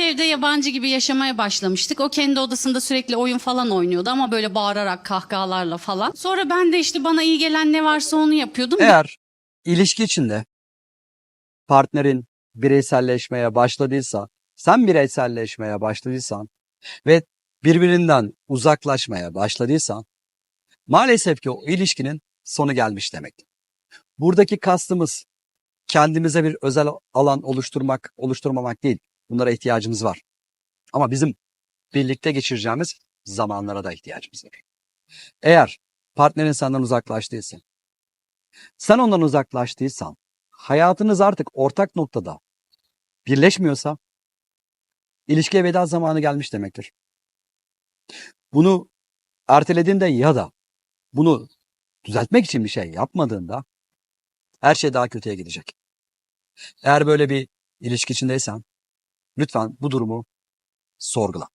evde yabancı gibi yaşamaya başlamıştık. O kendi odasında sürekli oyun falan oynuyordu ama böyle bağırarak kahkahalarla falan. Sonra ben de işte bana iyi gelen ne varsa onu yapıyordum. Eğer ilişki içinde partnerin bireyselleşmeye başladıysa, sen bireyselleşmeye başladıysan ve birbirinden uzaklaşmaya başladıysan maalesef ki o ilişkinin sonu gelmiş demek. Buradaki kastımız kendimize bir özel alan oluşturmak, oluşturmamak değil. Bunlara ihtiyacımız var. Ama bizim birlikte geçireceğimiz zamanlara da ihtiyacımız var. Eğer partnerin senden uzaklaştıysa, sen ondan uzaklaştıysan, hayatınız artık ortak noktada birleşmiyorsa, ilişkiye veda zamanı gelmiş demektir. Bunu ertelediğinde ya da bunu düzeltmek için bir şey yapmadığında her şey daha kötüye gidecek. Eğer böyle bir ilişki içindeysen lütfen bu durumu sorgula.